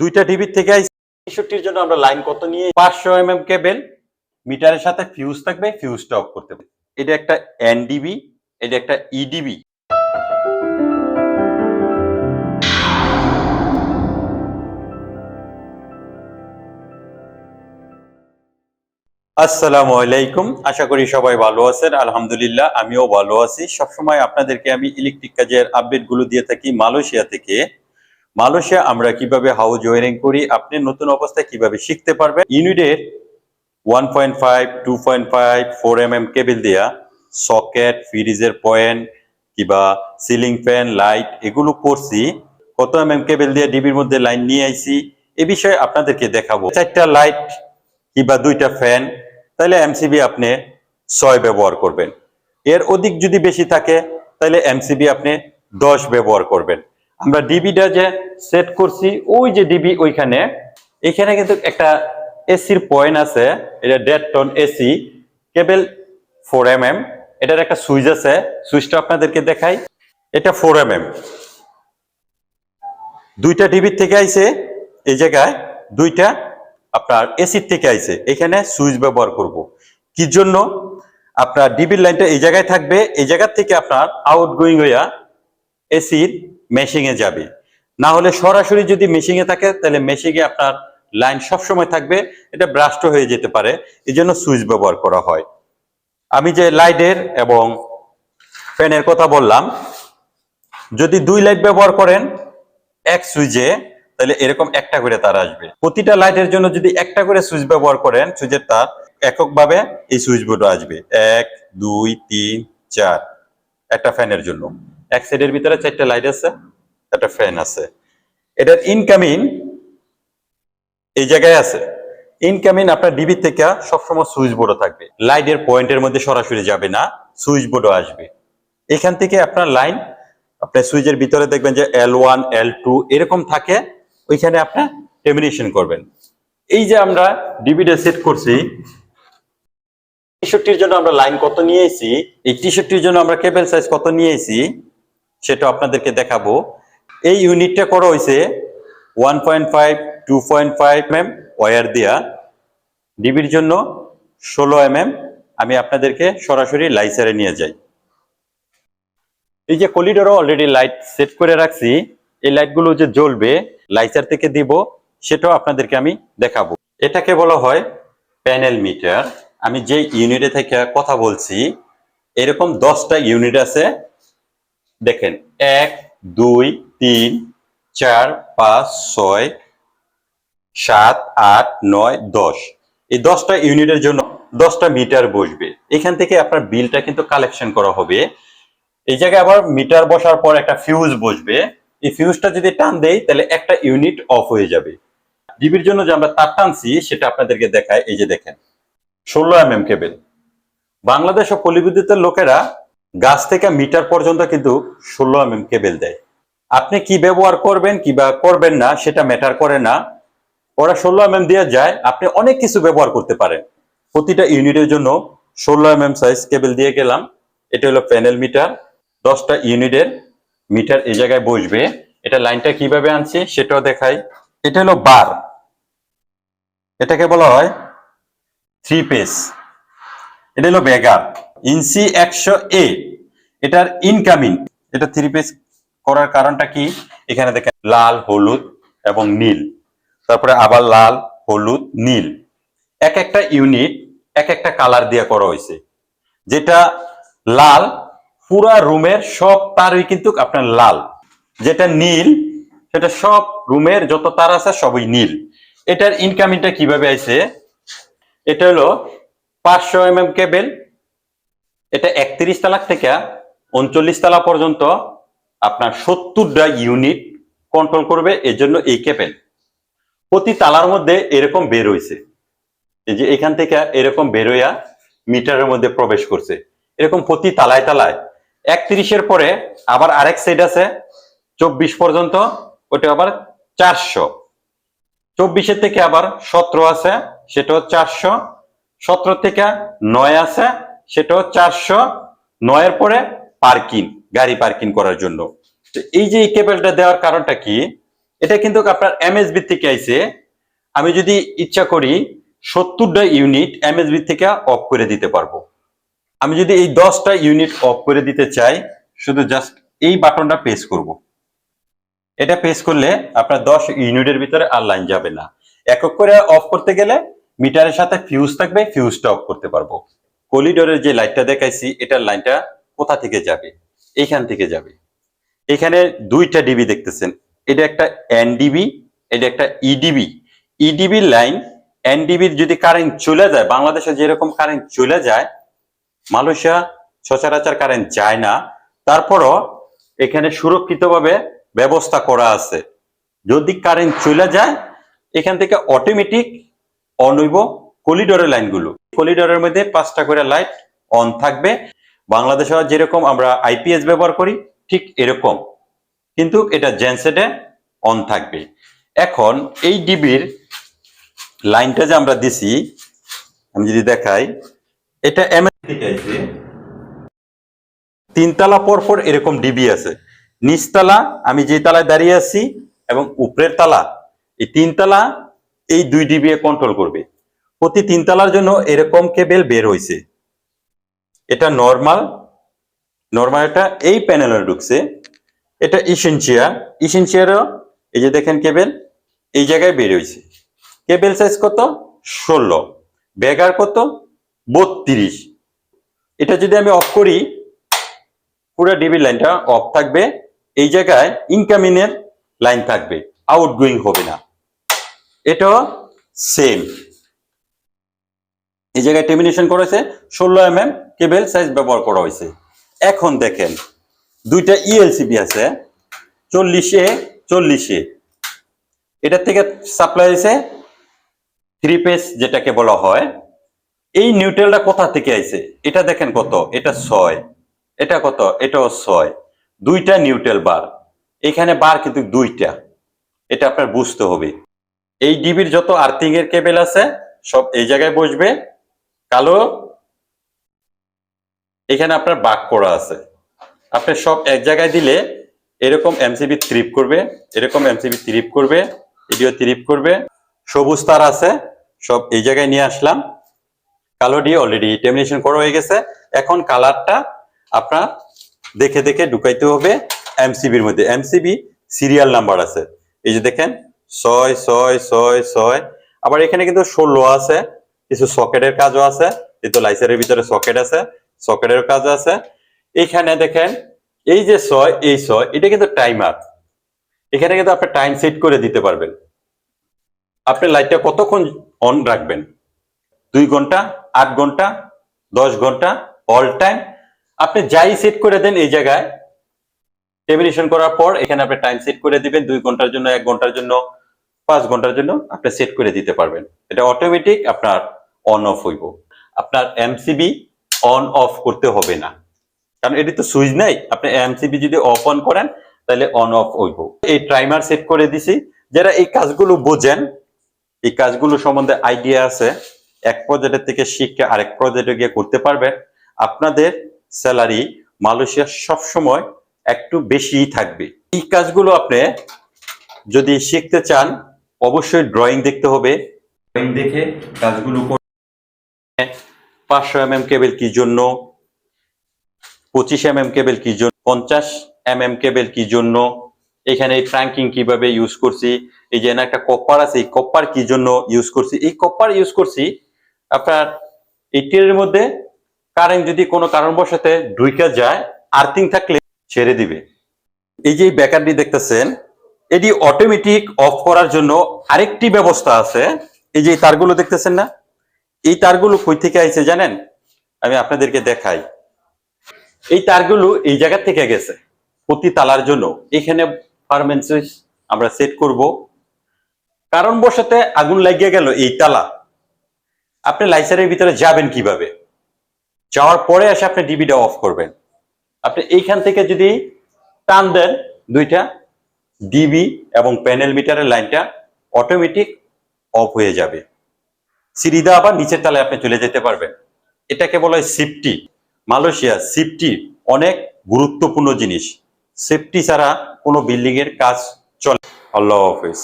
দুইটা ডিবির থেকে তেষট্টির জন্য আমরা লাইন কত নিয়ে পাঁচশো এম এম কেবেল, মিটারের সাথে ফিউজ থাকবে ফিউজটা অফ করতে হবে। এটা একটা এনডিবি এটা একটা E ইডিবি আসসালামু আলাইকুম, আশা করি সবাই ভালো আছেন। আলহামদুলিল্লাহ, আমিও ভালো আছি। সবসময় আপনাদেরকে আমি ইলেকট্রিক কাজের আপডেটগুলো দিয়ে থাকি মালয়েশিয়া থেকে। মালয়েশিয়া, আমরা কীভাবে হাউস ওয়ারিং করি, আপনি নতুন অবস্থায় কীভাবে শিখতে পারবেন। ইউনিটের one point five two point five four M M cable দেয়া সকেট ফ্রিজের পয়েন্ট কিংবা সিলিং ফ্যান লাইট এগুলো করছি। কত এম এম কেবল দিয়ে ডিবির মধ্যে লাইন নিয়ে আইছি, এ বিষয়ে আপনাদেরকে দেখাবো। চারটা লাইট কিংবা দুইটা ফ্যান তাহলে এমসিবি আপনি ছয় ব্যবহার করবেন। এর অধিক যদি বেশি থাকে তাহলে এমসিবি আপনি দশ ব্যবহার করবেন। আমরা ডিবিটা যে সেট করছি, ওই যে ডিবি ওইখানে, এখানে কিন্তু একটা এসির পয়েন্ট আছে, এটা দেড় ton AC cable four M M এটার একটা সুইচ আছে সুইচটা আপনাদেরকে দেখাই, এটা ফোর এম এম দুইটা ডিবির থেকে আইছে, এই জায়গায় দুইটা আপনার এসির থেকে আইছে, এখানে সুইচ ব্যবহার করব। কি জন্য আপনার ডিবির লাইনটা এই জায়গায় থাকবে, এই জায়গা থেকে আপনার আউট গোয়িং হইয়া এসির মেশিংয়ে যাবে। না হলে সরাসরি যদি মেশিংয়ে থাকে, তাহলে মেশিংয়ে আপনার লাইন সবসময় থাকবে, এটা ব্রাস্ট হয়ে যেতে পারে এই জন্য সুইচ ব্যবহার করা হয়। আমি যে লাইটের এবং ফ্যানের কথা বললাম, যদি দুই লাইট ব্যবহার করেন এক সুইচে তাহলে এরকম একটা করে তার আসবে। প্রতিটা লাইটের জন্য যদি একটা করে সুইচ ব্যবহার করেন সুইচের তার এককভাবে এই সুইচ বোর্ডও আসবে। এক, দুই, তিন, চার, একটা ফ্যানের জন্য। এক সাইডের ভিতরে চারটা লাইট আছে, একটা ফ্যান আছে। এটার ইনকামিং এই জায়গায় আছে। ইনকামিং আপনার ডিবি থেকে সবসময় সুইচ বোর্ডও থাকবে। লাইটের পয়েন্টের মধ্যে সরাসরি যাবে না সুইচ বোর্ডও আসবে। এখান থেকে আপনার লাইন আপনার সুইচের ভিতরে দেখবেন যে এল ওয়ান এল টু এরকম থাকে, ওইখানে আপনার টেমিনেশন করবেন। এই যে আমরা ডিবিটা সেট করছি, তেষট্টির জন্য আমরা লাইন কত নিয়েছি? এই তেষট্টির জন্য আমরা কেবল সাইজ কত নিয়েছি? সেটা আপনাদেরকে দেখাবো। এই ইউনিটটা করা হয়েছে one point five two point five M wire দেয়া। ডিবির জন্য ষোলো এম এম আমি আপনাদেরকে সরাসরি লাইসারে নিয়ে যাই। এই যে কলিডোরও অলরেডি লাইট সেট করে রাখছি। এই লাইটগুলো যে জ্বলবে লাইসার থেকে দিব, সেটাও আপনাদেরকে আমি দেখাবো। এটাকে বলা হয় প্যানেল মিটার আমি যে ইউনিটে থেকে কথা বলছি, এরকম দশটা ইউনিট আছে। দেখেন, এক, দুই, তিন, চার, পাঁচ, ছয়, সাত, আট, নয়, দশ। এই দশটা ইউনিটের জন্য দশটা মিটার বসবে। এখান থেকে আপনার বিলটা কিন্তু কালেকশন করা হবে। এই জায়গায় আবার মিটার বসার পর একটা ফিউজ বসবে। এই ফিউজটা যদি টান দেই, তাহলে একটা ইউনিট অফ হয়ে যাবে। ডিবির জন্য যে আমরা তার টানছি, সেটা আপনাদেরকে দেখায়। এই যে দেখেন, ষোলো এম এম কেবেল। বাংলাদেশ ও পল্লীবিদ্যুতের লোকেরা গাছ থেকে মিটার পর্যন্ত কিন্তু ষোলো এম এম কেবেল দেয়। আপনি কি ব্যবহার করবেন কি বা করবেন না, সেটা ম্যাটার করে না। ওরা ষোলো এম এম দিয়ে যায়, আপনি অনেক কিছু ব্যবহার করতে পারেন। প্রতিটা ইউনিটের জন্য ষোলো এম এম সাইজ কেবেল দিয়ে গেলাম। এটা হলো প্যানেল মিটার দশটা ইউনিটের মিটার এই জায়গায় বসবে। এটা লাইনটা কীভাবে আনছি সেটাও দেখাই। এটা হলো বার এটাকে বলা হয় থ্রি পেস এটা হলো বেগার ইনসি একশো এ। এটার ইনকামিং এটা থ্রি পেস করার কারণটা কি? এখানে দেখেন, লাল, হলুদ এবং নীল। তারপরে আবার লাল, হলুদ, নীল। এক একটা ইউনিট এক একটা কালার দিয়ে করা হয়েছে। যেটা লাল, পুরা রুমের সব তারই কিন্তু আপনার লাল। যেটা নীল, সেটা সব রুমের যত তার আছে সবই নীল। এটার ইনকামিংটা কীভাবে আইছে? এটা হলো পাঁচশো এম এম কেবেল এটা একত্রিশ তালাক থেকে উনচল্লিশ তালা পর্যন্ত আপনার সত্তরটা ইউনিট কন্ট্রোল করবে এর জন্য এই কেবেল প্রতি তালার মধ্যে এরকম বের হয়েছে এই যে এখান থেকে এরকম বেরোয়া মিটারের মধ্যে প্রবেশ করছে। এরকম প্রতি তালায় তালায়। একত্রিশের পরে আবার আরেক সাইড আছে, চব্বিশ পর্যন্ত, ওটা আবার চারশো। চব্বিশের থেকে আবার সতেরো আছে, সেটাও চারশো। সতেরো থেকে নয় আছে সেটাও চারশো নয়ের পরে পার্কিং গাড়ি পার্কিং করার জন্য। এই যে কেবলটা দেওয়ার কারণটা কি? এটা কিন্তু আপনার এমএসবি থেকে আইছে। আমি যদি ইচ্ছা করি সত্তরটা ইউনিট এমএসবি থেকে অফ করে দিতে পারব। আমি যদি এই দশটা ইউনিট অফ করে দিতে চাই, শুধু জাস্ট এই বাটনটা প্রেস করব। এটা প্রেস করলে আপনার দশ ইউনিটের ভিতরে আর লাইন যাবে না। একক করে অফ করতে গেলে মিটারের সাথে ফিউজ থাকবে ফিউজটা অফ করতে পারব। কলিডোরের যে লাইটটা দেখাইছি, এটার লাইনটা কোথা থেকে যাবে? এইখান থেকে যাবে। এখানে দুইটা ডিবি দেখতেছেন। এটা একটা এনডিবি এটা একটা E ইডিবি ইডিবি লাইন এনডিবির যদি কারেন্ট চলে যায়, বাংলাদেশে যেরকম কারেন্ট চলে যায়, মালয়েশিয়া সচরাচর কারেন্ট যায় না। তারপরও এখানে সুরক্ষিতভাবে ব্যবস্থা করা আছে। যদি কারেন্ট চলে যায়, এখান থেকে অটোমেটিক অন হইব। কলিডরের লাইনগুলো। কলিডরের মধ্যে পাঁচটা করে লাইট অন থাকবে। বাংলাদেশে যেরকম আমরা আইপিএস ব্যবহার করি, ঠিক এরকম। কিন্তু এটা জেনসেটে অন থাকবে। এখন এই ডিবির লাইনটা যে আমরা দিছি, আমি যদি দেখাই, এটা থেকে আইছে তিনতলা পর পর এরকম ডিবি আছে। নিচতলা, আমি যে তালায় দাঁড়িয়ে আছি, এবং উপরের তালা। এই তিনতলা এই দুই ডিবি কন্ট্রোল করবে। প্রতি তিনতলার জন্য এরকম কেবেল বের হয়েছে এটা নর্মাল নর্মাল এটা এই প্যানেলে ঢুকছে। এটা ইসেনচিয়ার ইসেনচিয়ারও এই যে দেখেন কেবেল, এই জায়গায় বের হয়েছে কেবেল সাইজ কত? ষোলো। বেগার কত? বত্রিশ। এটা যদি আমি অফ করি, পুরো ডিবি লাইনটা অফ থাকবে। এই জায়গায় ইনকামিং এর লাইন থাকবে। আউটগোয়িং হবে না। এটাও সেম এই জায়গায় টেমিনেশন করেছে, ষোলো এম এম কেবেল সাইজ ব্যবহার করা হয়েছে। এখন দেখেন, দুইটা E ইএলসিবি আছে, চল্লিশে চল্লিশে। এটার থেকে সাপ্লাই হয়েছে থ্রি পেস যেটাকে বলা হয়। এই নিউট্রেলটা কোথা থেকে আইছে? এটা দেখেন কত, এটা ছয়। এটা কত? এটাও ছয়। দুইটা নিউট্রেল বার এখানে বার কিন্তু দুইটা। এটা আপনার বুঝতে হবে। এই ডিবির যত আর্থিং এর কেবেল আছে, সব এই জায়গায় বসবে। কালো, এখানে আপনার বাক করা আছে। আপনি সব এক জায়গায় দিলে এরকম এমসিবি ত্রিপ করবে, এরকম এমসিবি ত্রিপ করবে এটিও ত্রিপ করবে। সবুজ তার আছে, সব এই জায়গায় নিয়ে আসলাম। কালো দিয়ে অলরেডি টেমিনেশন করা হয়ে গেছে। এখন কালারটা আপনার দেখে দেখে ঢুকাইতে হবে এমসিবির মধ্যে। এমসিবি সিরিয়াল নাম্বার আছে। এই যে দেখেন, ছয় ছয় ছয় ছয়। আবার এখানে কিন্তু ষোলো আছে। কিছু সকেটের কাজও আছে এই তো লাইসারের ভিতরে সকেট আছে সকেটের কাজ আছে। এইখানে দেখেন, এই যে ছয়, এই ছয়, এটা কিন্তু টাইমার। এখানে কিন্তু আপনি টাইম সেট করে দিতে পারবেন। আপনি লাইটটা কতক্ষণ অন রাখবেন? দুই ঘণ্টা, আট ঘণ্টা, দশ ঘণ্টা অল টাইম আপনি যাই সেট করে দেন এই জায়গায় টেমিনেশন করার পর এখানে আপনি টাইম সেট করে দিবেন, দুই ঘণ্টার জন্য, এক ঘণ্টার জন্য, পাঁচ ঘণ্টার জন্য আপনি সেট করে দিতে পারবেন। এটা অটোমেটিক আপনার অন অফ হইব। আপনার এমসিবি অন অফ করতে হবে না। কারণ এটি তো সুইচ নাই। আপনি এমসিবি যদি অফ অন করেন, তাহলে অন অফ হইব। এই টাইমার সেট করে দিছি। যারা এই কাজগুলো বোঝেন, এই কাজগুলো সম্বন্ধে আইডিয়া আছে, এক প্রজেক্টের থেকে শিখে আরেক প্রজেক্টে গিয়ে করতে পারবেন। আপনাদের স্যালারি মালয়েশিয়া সবসময় একটু বেশিই থাকবে। এই কাজগুলো আপনি যদি শিখতে চান, অবশ্যই ড্রয়িং দেখতে হবে। ড্রয়িং দেখে কাজগুলো পাঁচশো এম এম কেবল কি জন্য? পঁচিশ এম এম কেবল কি জন্য? পঞ্চাশ এম এম কেবল কি জন্য? এখানে ট্রাঙ্কিং কীভাবে ইউজ করছি? এই যে একটা কপার আছে, এই কপার কি জন্য ইউজ করছি? এই কপার ইউজ করছি আপনার এই মধ্যে কারেন্ট যদি কোনো কারণবশতে ঢুইকা যায় আর্থিং থাকলে ছেড়ে দিবে। এই যে ব্যাকারটি দেখতেছেন, এটি অটোমেটিক অফ করার জন্য আরেকটি ব্যবস্থা আছে। এই যে তারগুলো দেখতেছেন না? এই তারগুলো কই থেকে আইছে জানেন? আমি আপনাদেরকে দেখাই। এই তারগুলো এই জায়গা থেকে গেছে, প্রতি তালার জন্য। এখানে ফার্মেন্ট সুইচ আমরা সেট করব। কারণ বসাতে আগুন লাগিয়ে গেল এই তালা। আপনি লাইসারের ভিতরে যাবেন কীভাবে? যাওয়ার পরে এসে আপনি ডিবিটা অফ করবেন। আপনি এইখান থেকে যদি টান দেন দুইটা ডিবি এবং প্যানেল মিটারের লাইনটা অটোমেটিক অফ হয়ে যাবে। সিরিদা আবার নিচের তালে আপনি চলে যেতে পারবেন। এটাকে বলা হয় সেফটি মালয়েশিয়া সেফটি অনেক গুরুত্বপূর্ণ জিনিস। সেফটি ছাড়া কোনো বিল্ডিং এর কাজ চলে আল্লাহ হাফেজ।